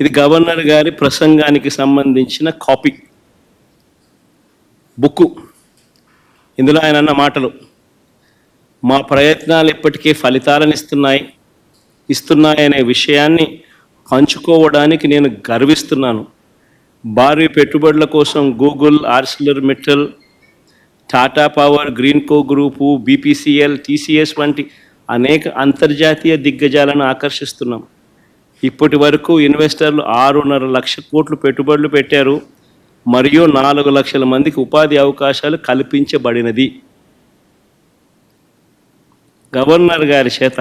ఇది గవర్నర్ గారి ప్రసంగానికి సంబంధించిన కాపీ. బుక్కు. ఇందులో ఆయన అన్న మాటలు. మా ప్రయత్నాలు ఇప్పటికే ఫలితాలను ఇస్తున్నాయి ఇస్తున్నాయనే విషయాన్ని పంచుకోవడానికి నేను గర్విస్తున్నాను. భారీ పెట్టుబడుల కోసం Google Arcelor Mittal Tata power Greenko group BPCL TCS వంటి అనేక అంతర్జాతీయ దిగ్గజాలను ఆకర్షిస్తున్నాం. ఇప్పటి వరకు ఇన్వెస్టర్లు ఆరున్నర లక్ష కోట్లు పెట్టుబడులు పెట్టారు. మరియు నాలుగు లక్షల మందికి ఉపాధి అవకాశాలు కల్పించబడినది. గవర్నర్ గారి చేత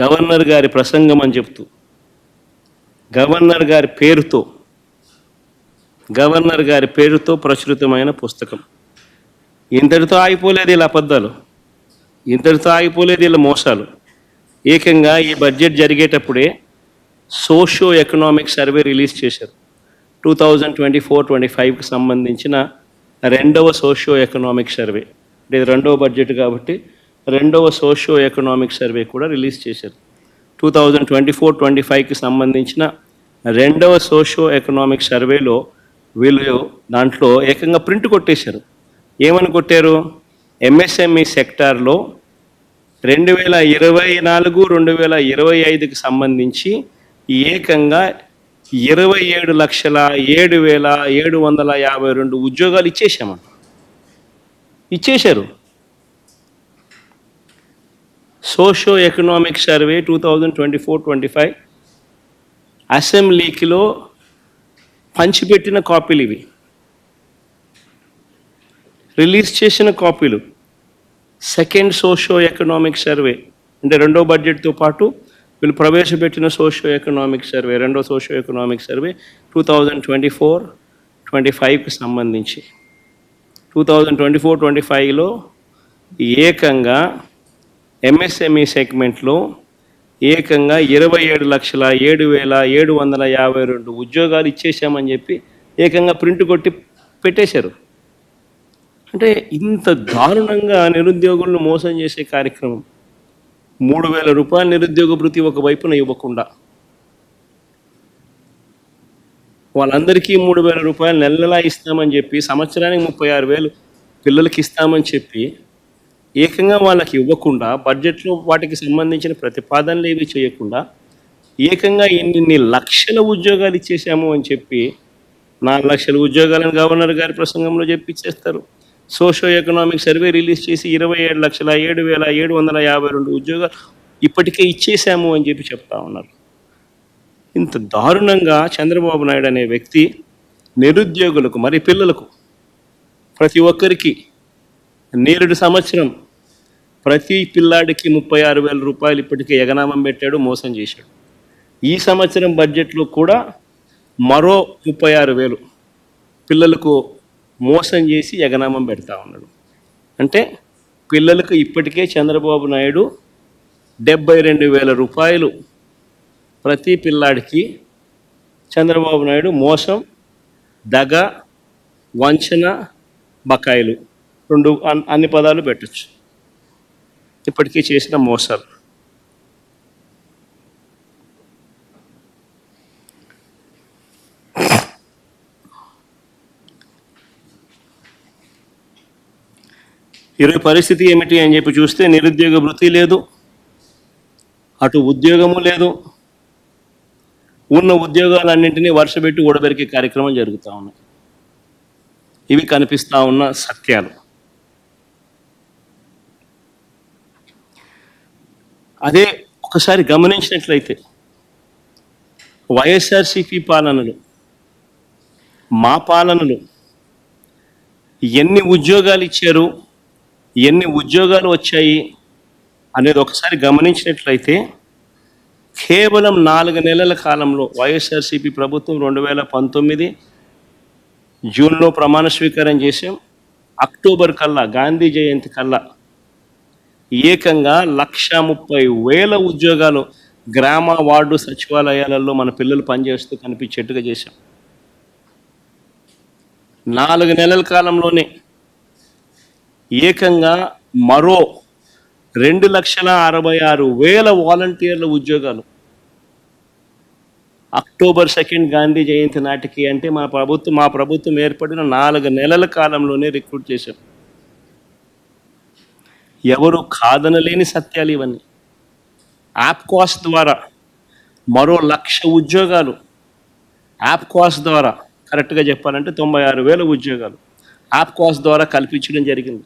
గవర్నర్ గారి ప్రసంగం అని చెప్తూ గవర్నర్ గారి పేరుతో గవర్నర్ గారి పేరుతో ప్రచురితమైన పుస్తకం. ఇంతటితో ఆగిపోలేదు ఇలా అబద్ధాలు. ఇంతటితో ఆగిపోలేదు ఇలా మోసాలు. ఏకంగా ఈ బడ్జెట్ జరిగేటప్పుడే సోషో ఎకనామిక్ సర్వే రిలీజ్ చేశారు. Two thousand twenty four twenty ఫైవ్కి సంబంధించిన రెండవ సోషో ఎకనామిక్ సర్వే. అంటే ఇది రెండవ బడ్జెట్ కాబట్టి రెండవ సోషో ఎకనామిక్ సర్వే కూడా రిలీజ్ చేశారు. Two thousand twenty four twenty ఫైవ్కి సంబంధించిన రెండవ సోషో ఎకనామిక్ సర్వేలో వీళ్ళు దాంట్లో ఏకంగా ప్రింట్ కొట్టేశారు. ఏమని కొట్టారు? ఎంఎస్ఎంఈ సెక్టార్లో రెండు వేల ఇరవై నాలుగు రెండు వేల ఇరవై ఐదుకి సంబంధించి ఏకంగా ఇరవై ఏడు లక్షల ఏడు వేల ఏడు వందల యాభై రెండు ఉద్యోగాలు ఇచ్చేసామన్న ఇచ్చేశారు. Socio economic survey two thousand twenty four twenty five అసెంబ్లీకిలో పంచిపెట్టిన కాపీలు ఇవి. రిలీజ్ చేసిన కాపీలు. Second socio economic survey. అంటే రెండో బడ్జెట్తో పాటు వీళ్ళు ప్రవేశపెట్టిన సోషో ఎకనామిక్ సర్వే రెండో socio economic survey two thousand twenty four twenty ఫైవ్కి సంబంధించి. Two thousand twenty four twenty ఫైవ్లో ఏకంగా ఎంఎస్ఎంఈ సెగ్మెంట్లో ఏకంగా ఇరవై ఏడు లక్షల ఏడు వేల ఏడు వందల యాభై రెండు ఉద్యోగాలు ఇచ్చేసామని చెప్పి ఏకంగా ప్రింట్ కొట్టి పెట్టేశారు. అంటే ఇంత దారుణంగా నిరుద్యోగులను మోసం చేసే కార్యక్రమం. మూడు వేల రూపాయల నిరుద్యోగ భృతి ఒక వైపున ఇవ్వకుండా. వాళ్ళందరికీ మూడు వేల రూపాయలు నెల నెలా ఇస్తామని చెప్పి సంవత్సరానికి ముప్పై ఆరు వేలు పిల్లలకి ఇస్తామని చెప్పి ఏకంగా వాళ్ళకి ఇవ్వకుండా బడ్జెట్లో వాటికి సంబంధించిన ప్రతిపాదనలు ఏవి చేయకుండా ఏకంగా ఇన్ని లక్షల ఉద్యోగాలు ఇచ్చేసాము అని చెప్పి నాలుగు లక్షల ఉద్యోగాలను గవర్నర్ గారి ప్రసంగంలో చెప్పి ఇచ్చేస్తారు. సోషో ఎకనామిక్ సర్వే రిలీజ్ చేసి ఇరవై ఏడు లక్షల ఏడు వేల ఏడు వందల యాభై రెండు ఉద్యోగాలు ఇప్పటికే ఇచ్చేసాము అని చెప్పి చెప్తా ఉన్నారు. ఇంత దారుణంగా చంద్రబాబు నాయుడు అనే వ్యక్తి నిరుద్యోగులకు మరి పిల్లలకు ప్రతి ఒక్కరికి నేరుడు సంవత్సరం ప్రతి పిల్లాడికి ముప్పై ఆరు వేల రూపాయలు ఇప్పటికే ఎగనామం పెట్టాడు మోసం చేశాడు. ఈ సంవత్సరం బడ్జెట్లో కూడా మరో ముప్పై ఆరు వేలు పిల్లలకు మోసం చేసి ఎగనామం పెడతా ఉన్నాడు. అంటే పిల్లలకు ఇప్పటికే చంద్రబాబు నాయుడు డెబ్బై రెండు వేల రూపాయలు ప్రతి పిల్లాడికి చంద్రబాబు నాయుడు మోసం దగ వంచన బకాయిలు రెండు అన్- అన్ని పదాలు పెట్టచ్చు. ఇప్పటికీ చేసిన మోసాలు. ఈరోజు పరిస్థితి ఏమిటి అని చెప్పి చూస్తే నిరుద్యోగ వృత్తి లేదు అటు ఉద్యోగము లేదు ఉన్న ఉద్యోగాలన్నింటినీ వర్షపెట్టి ఓడబెరికే కార్యక్రమం జరుగుతూ ఉన్నాయి. ఇవి కనిపిస్తూ ఉన్న సత్యాలు. అదే ఒకసారి గమనించినట్లయితే వైఎస్ఆర్సిపి పాలనలు మా పాలనలు ఎన్ని ఉద్యోగాలు ఇచ్చారు ఎన్ని ఉద్యోగాలు వచ్చాయి అనేది ఒకసారి గమనించినట్లయితే కేవలం నాలుగు నెలల కాలంలో వైఎస్ఆర్సీపీ ప్రభుత్వం రెండు వేల పంతొమ్మిది జూన్లో ప్రమాణ స్వీకారం చేసాం అక్టోబర్ కల్లా గాంధీ జయంతి కల్లా ఏకంగా లక్ష ముప్పై వేల ఉద్యోగాలు గ్రామ వార్డు సచివాలయాలలో మన పిల్లలు పనిచేస్తూ కనిపించేట్టుగా చేశాం. నాలుగు నెలల కాలంలోనే ఏకంగా మరో రెండు లక్షల అరవై ఆరు వేల వాలంటీర్ల ఉద్యోగాలు. అక్టోబర్ సెకండ్ గాంధీ జయంతి నాటికి అంటే మా ప్రభుత్వం మా ప్రభుత్వం ఏర్పడిన నాలుగు నెలల కాలంలోనే రిక్రూట్ చేశాం. ఎవరు కాదనలేని సత్యాలు ఇవన్నీ. యాప్కాస్ ద్వారా మరో లక్ష ఉద్యోగాలు. యాప్ కాస్ ద్వారా కరెక్ట్గా చెప్పాలంటే తొంభై ఆరు వేల ఉద్యోగాలు. యాప్కాస్ ద్వారా కల్పించడం జరిగింది.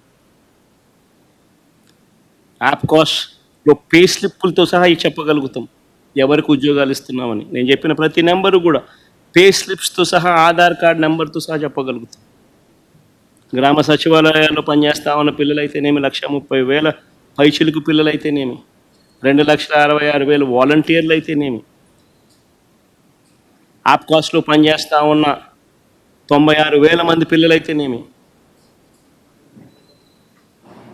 యాప్ కాస్ట్లో పే స్లిప్పులతో సహా ఇవి చెప్పగలుగుతాం. ఎవరికి ఉద్యోగాలు ఇస్తున్నామని. నేను చెప్పిన ప్రతి నెంబరు కూడా పే స్లిప్స్తో సహా ఆధార్ కార్డ్ నెంబర్తో సహా చెప్పగలుగుతాం. గ్రామ సచివాలయాల్లో పనిచేస్తా ఉన్న పిల్లలైతేనేమి లక్ష ముప్పై వేల పైచిలుకు పిల్లలైతేనేమి రెండు లక్షల అరవై ఆరు వేలు వాలంటీర్లు అయితేనేమి యాప్ కాస్ట్లో ఉన్న తొంభై ఆరు వేల మంది పిల్లలైతేనేమి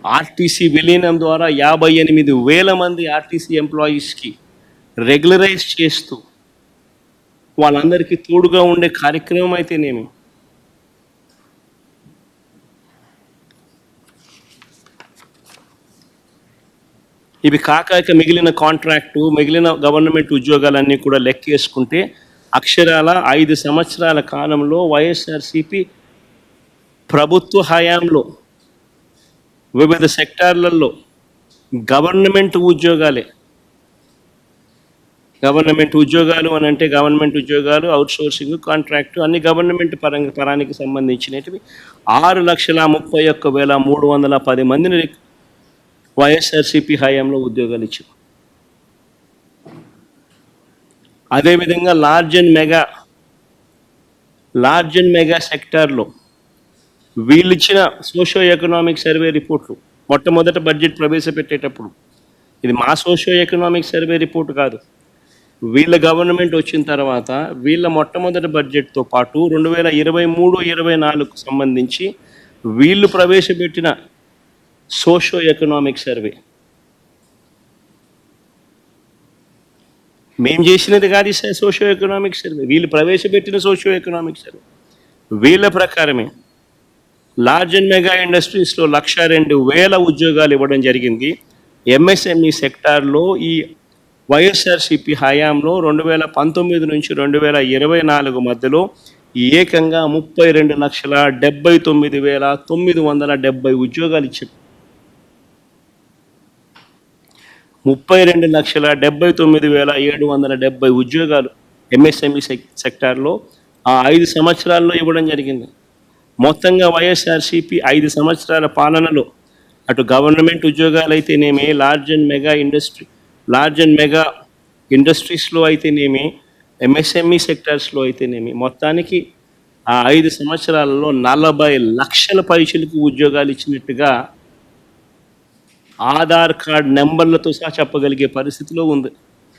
ఆర్టీసీ విలీనం ద్వారా యాభై ఎనిమిది వేల మంది ఆర్టీసీ ఎంప్లాయీస్కి రెగ్యులరైజ్ చేస్తూ వాళ్ళందరికీ తోడుగా ఉండే కార్యక్రమం అయితేనేమి? ఇవి కాక ఇక మిగిలిన కాంట్రాక్టు మిగిలిన గవర్నమెంట్ ఉద్యోగాలన్నీ కూడా లెక్కేసుకుంటే అక్షరాల ఐదు సంవత్సరాల కాలంలో వైఎస్ఆర్సిపి ప్రభుత్వ హయాంలో వివిధ సెక్టార్లలో గవర్నమెంట్ ఉద్యోగాలే. గవర్నమెంట్ ఉద్యోగాలు అని అంటే గవర్నమెంట్ ఉద్యోగాలు అవుట్సోర్సింగ్ కాంట్రాక్ట్ అన్ని గవర్నమెంట్ పరంగ పరానికి సంబంధించినవి ఆరు లక్షల ముప్పై ఒక్క వేల మూడు వందల పది మందిని వైఎస్ఆర్సీపీ వైఎస్ఆర్సిపి హయాంలో ఉద్యోగాలు ఇచ్చారు అదేవిధంగా large and mega large and mega సెక్టార్లో వీళ్ళు ఇచ్చిన సోషో ఎకనామిక్ సర్వే రిపోర్ట్లు మొట్టమొదట బడ్జెట్ ప్రవేశపెట్టేటప్పుడు. ఇది మా సోషో ఎకనామిక్ సర్వే రిపోర్ట్ కాదు. వీళ్ళ గవర్నమెంట్ వచ్చిన తర్వాత వీళ్ళ మొట్టమొదటి బడ్జెట్తో పాటు రెండు వేల ఇరవై మూడు ఇరవై నాలుగుకు సంబంధించి వీళ్ళు ప్రవేశపెట్టిన సోషో ఎకనామిక్ సర్వే. మేం చేసినది కాదు సోషో ఎకనామిక్ సర్వే. వీళ్ళు ప్రవేశపెట్టిన సోషో ఎకనామిక్ సర్వే. వీళ్ళ ప్రకారమే లార్జ్ అండ్ మెగా ఇండస్ట్రీస్లో లక్ష రెండు వేల ఉద్యోగాలు ఇవ్వడం జరిగింది. ఎంఎస్ఎంఈ సెక్టార్లో ఈ వైఎస్ఆర్సిపి హయాంలో రెండు వేల పంతొమ్మిది నుంచి రెండు వేల ఇరవై నాలుగు మధ్యలో ఏకంగా ముప్పై రెండు లక్షల డెబ్బై తొమ్మిది వేల తొమ్మిది వందల డెబ్బై ఉద్యోగాలు ఇచ్చారు ముప్పై రెండు లక్షల డెబ్బై తొమ్మిది వేల ఏడు వందల డెబ్బై ఉద్యోగాలు ఎంఎస్ఎంఈ సెక్ సెక్టార్లో ఆ ఐదు సంవత్సరాల్లో ఇవ్వడం జరిగింది. మొత్తంగా వైఎస్ఆర్సిపి ఐదు సంవత్సరాల పాలనలో అటు గవర్నమెంట్ ఉద్యోగాలు అయితేనేమి large and mega industry large and mega ఇండస్ట్రీస్లో అయితేనేమి ఎంఎస్ఎంఈ సెక్టార్స్లో అయితేనేమి మొత్తానికి ఆ ఐదు సంవత్సరాలలో నలభై లక్షల పైసలకు ఉద్యోగాలు ఇచ్చినట్టుగా ఆధార్ కార్డ్ నెంబర్లతో సహా చెప్పగలిగే పరిస్థితిలో ఉంది.